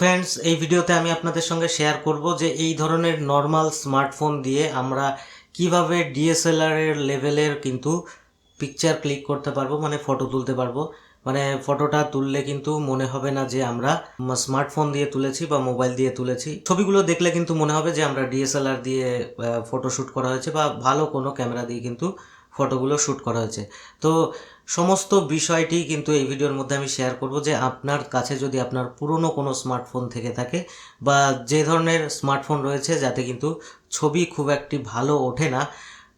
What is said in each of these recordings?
Friends এই ভিডিওতে আমি আপনাদের সঙ্গে শেয়ার করব যে এই ধরনের নর্মাল স্মার্টফোন দিয়ে আমরা কীভাবে ডিএসএলআর এর লেভেলের কিন্তু পিকচার ক্লিক করতে পারব মানে ফটো তুলতে পারব। মানে ফটোটা তুললে কিন্তু মনে হবে না যে আমরা স্মার্টফোন দিয়ে তুলেছি বা মোবাইল দিয়ে তুলেছি। ছবিগুলো দেখলে কিন্তু মনে হবে যে আমরা ডিএসএলআর দিয়ে ফটো শ্যুট করা হয়েছে বা ভালো কোনো ক্যামেরা দিয়ে কিন্তু ফটোগুলো শ্যুট করা হয়েছে। তো সমস্ত বিষয়টি কিন্তু এই ভিডিওর মধ্যে আমি শেয়ার করব যে আপনার কাছে যদি আপনার পুরনো কোনো স্মার্টফোন থেকে থাকে বা যে ধরনের স্মার্টফোন রয়েছে যাতে কিন্তু ছবি খুব একটি ভালো ওঠে না,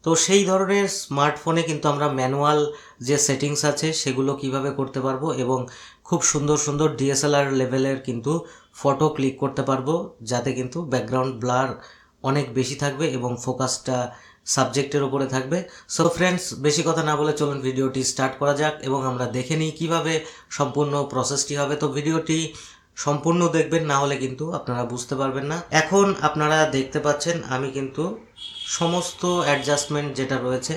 তো সেই ধরনের স্মার্টফোনে কিন্তু আমরা ম্যানুয়াল যে সেটিংস আছে সেগুলো কীভাবে করতে পারব এবং খুব সুন্দর সুন্দর ডিএসএলআর লেভেলের কিন্তু ফটো ক্লিক করতে পারব, যাতে কিন্তু ব্যাকগ্রাউন্ড ব্লার অনেক বেশি থাকবে এবং ফোকাসটা সাবজেক্টের উপরে থাকবে। সো ফ্রেন্ডস বেশি কথা না বলে চলুন ভিডিওটি স্টার্ট করা যাক এবং আমরা দেখে নিই কীভাবে সম্পূর্ণ প্রসেসটি হবে। তো ভিডিওটি সম্পূর্ণ দেখবেন, না হলে কিন্তু আপনারা বুঝতে পারবেন না। এখন আপনারা দেখতে পাচ্ছেন, আমি কিন্তু সমস্ত অ্যাডজাস্টমেন্ট যেটা রয়েছে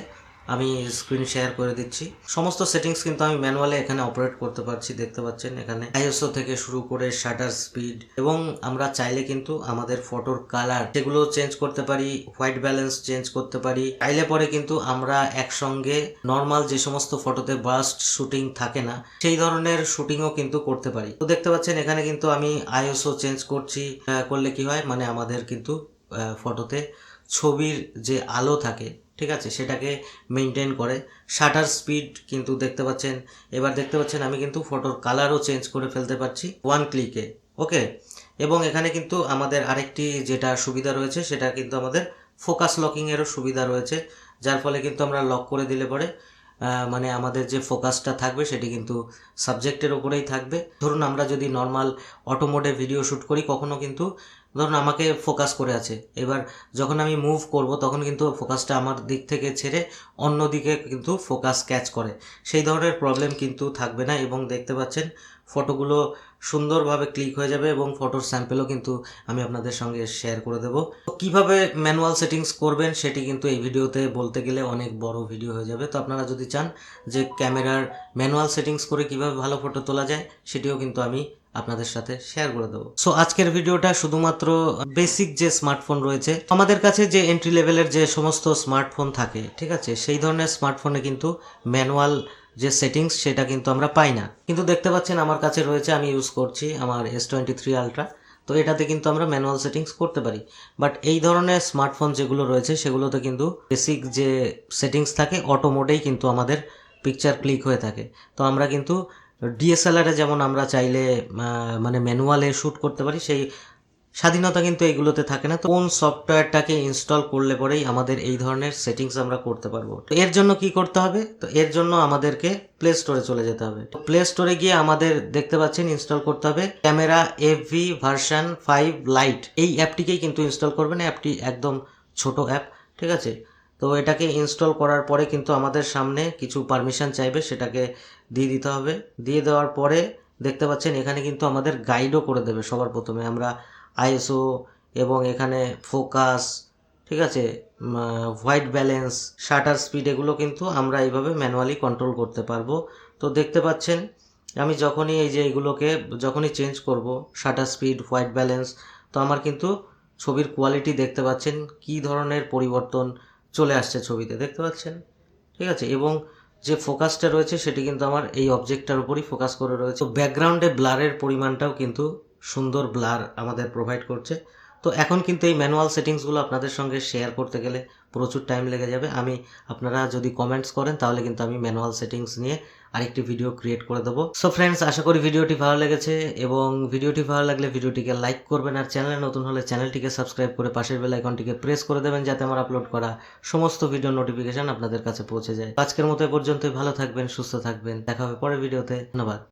আমি স্ক্রিন শেয়ার করে দিচ্ছি। সমস্ত সেটিংস কিন্তু আমি ম্যানুয়ালি এখানে অপারেট করতে পারছি, দেখতে পাচ্ছেন এখানে। আইএসও থেকে শুরু করে শাটার স্পিড এবং আমরা চাইলে কিন্তু আমাদের ফটোর কালার সেগুলো চেঞ্জ করতে পারি হোয়াইট ব্যালেন্স চেঞ্জ করতে পারি। চাইলে পরে কিন্তু আমরা একসঙ্গে নর্মাল যে সমস্ত ফটোতে বাস্ট শুটিং থাকে না, সেই ধরনের শুটিংও কিন্তু করতে পারি। তো দেখতে পাচ্ছেন এখানে কিন্তু আমি আইএসও চেঞ্জ করছি। করলে কি হয়? মানে আমাদের কিন্তু ফটোতে ছবির যে আলো থাকে ঠিক আছে? সেটাকে মেনটেন করে। শাটার স্পিড কিন্তু দেখতে পাচ্ছেন। এবার দেখতে পাচ্ছেন আমি কিন্তু ফটোর কালারও চেঞ্জ করে ফেলতে পারছি ওয়ান ক্লিকে ওকে এবং এখানে কিন্তু আমাদের আরেকটি যেটা সুবিধা রয়েছে, সেটা কিন্তু আমাদের ফোকাস লকিংয়েরও সুবিধা রয়েছে, যার ফলে কিন্তু আমরা লক করে দিলে পরে মানে আমাদের যে ফোকাসটা থাকবে, সেটি কিন্তু সাবজেক্টের ওপরেই থাকবে। ধরুন আমরা যদি নর্মাল অটো মোডে ভিডিও শ্যুট করি, কখনো কিন্তু ধরুন আমাকে ফোকাস করে আছে। এবার যখন আমি মুভ করব, তখন কিন্তু ফোকাসটা আমার দিক থেকে ছেড়ে অন্য দিকে কিন্তু ফোকাস ক্যাচ করে। সেই ধরনের প্রবলেম কিন্তু থাকবে না এবং দেখতে পাচ্ছেন ফটোগুলো সুন্দরভাবে ক্লিক হয়ে যাবে এবং ফটোর স্যাম্পেলও কিন্তু আমি আপনাদের সঙ্গে শেয়ার করে দেবো। কীভাবে ম্যানুয়াল সেটিংস করবেন সেটি কিন্তু এই ভিডিওতে বলতে গেলে অনেক বড় ভিডিও হয়ে যাবে। তো আপনারা যদি চান যে ক্যামেরার ম্যানুয়াল সেটিংস করে কীভাবে ভালো ফটো তোলা যায়, সেটিও কিন্তু আমি আপনাদের সাথে শেয়ার করে দেবো। সো আজকের ভিডিওটা শুধুমাত্র বেসিক যে স্মার্টফোন রয়েছে আমাদের কাছে যে এন্ট্রি লেভেলের যে সমস্ত স্মার্টফোন থাকে, ঠিক আছে, সেই ধরনের স্মার্টফোনে কিন্তু ম্যানুয়াল যে সেটিংস সেটা কিন্তু আমরা পাই না। কিন্তু দেখতে পাচ্ছেন আমার কাছে রয়েছে, আমি ইউজ করছি আমার এস টোয়েন্টি থ্রি আলট্রা তো এটাতে কিন্তু আমরা ম্যানুয়াল সেটিংস করতে পারি। বাট এই ধরনের স্মার্টফোন যেগুলো রয়েছে, সেগুলোতে কিন্তু বেসিক যে সেটিংস থাকে অটো মোডেই কিন্তু আমাদের পিকচার ক্লিক হয়ে থাকে। তো আমরা কিন্তু ডিএসএলআরে যেমন আমরা চাইলে মানে ম্যানুয়ালে শ্যুট করতে পারি, সেই স্বাধীনতা কিন্তু এইগুলোতে থাকে না। তো কোন সফটওয়্যারটাকে ইনস্টল করলে পরেই আমাদের এই ধরনের সেটিংস আমরা করতে পারব? তো এর জন্য কি করতে হবে? তো এর জন্য আমাদেরকে প্লে স্টোরে চলে যেতে হবে। তো প্লে স্টোরে গিয়ে আমাদের দেখতে পাচ্ছেন ইনস্টল করতে হবে camera FV version five lite এই অ্যাপটিকেই কিন্তু ইনস্টল করবেন। অ্যাপটি একদম ছোট অ্যাপ ঠিক আছে? তো এটাকে ইনস্টল করার পরে কিন্তু আমাদের সামনে কিছু পারমিশন চাইবে, সেটাকে দিয়ে দিতে হবে। দিয়ে দেওয়ার পরে দেখতে পাচ্ছেন এখানে কিন্তু আমাদের গাইডও করে দেবে সবার প্রথমে। আমরা আইএসও এবং এখানে ফোকাস ঠিক আছে? হোয়াইট ব্যালেন্স শাটার স্পিড এগুলো কিন্তু আমরা এইভাবে ম্যানুয়ালি কন্ট্রোল করতে পারব। তো দেখতে পাচ্ছেন, আমি যখনই এই যে এগুলোকে, যখনই চেঞ্জ করব শাটার স্পিড হোয়াইট ব্যালেন্স তো আমার কিন্তু ছবির কোয়ালিটি দেখতে পাচ্ছেন কি ধরনের পরিবর্তন চলে আসছে ছবিতে, দেখতে পাচ্ছেন? ঠিক আছে? এবং যে ফোকাসটা রয়েছে সেটি কিন্তু আমার এই অবজেক্টটার উপরই ফোকাস করে রয়েছে। ব্যাকগ্রাউন্ডে ব্লারের পরিমাণটাও কিন্তু সুন্দর ব্লার আমাদের প্রোভাইড করছে। তো এখন কিন্তু এই ম্যানুয়াল সেটিংসগুলো আপনাদের সঙ্গে শেয়ার করতে গেলে প্রচুর টাইম লেগে যাবে। আমি আপনারা যদি কমেন্টস করেন, তাহলে কিন্তু আমি ম্যানুয়াল সেটিংস নিয়ে আরেকটি ভিডিও ক্রিয়েট করে দেবো। সো ফ্রেন্ডস আশা করি ভিডিওটি ভালো লেগেছে এবং ভিডিওটি ভালো লাগলে ভিডিওটিকে লাইক করবেন আর চ্যানেলে নতুন হলে চ্যানেলটিকে সাবস্ক্রাইব করে পাশের বেল আইকনটিকে প্রেস করে দেবেন যাতে আমার আপলোড করা সমস্ত ভিডিও নোটিফিকেশন আপনাদের কাছে পৌঁছে যায়। আজকের মতো এ পর্যন্তই। ভালো থাকবেন, সুস্থ থাকবেন। দেখা হবে পরের ভিডিওতে ধন্যবাদ।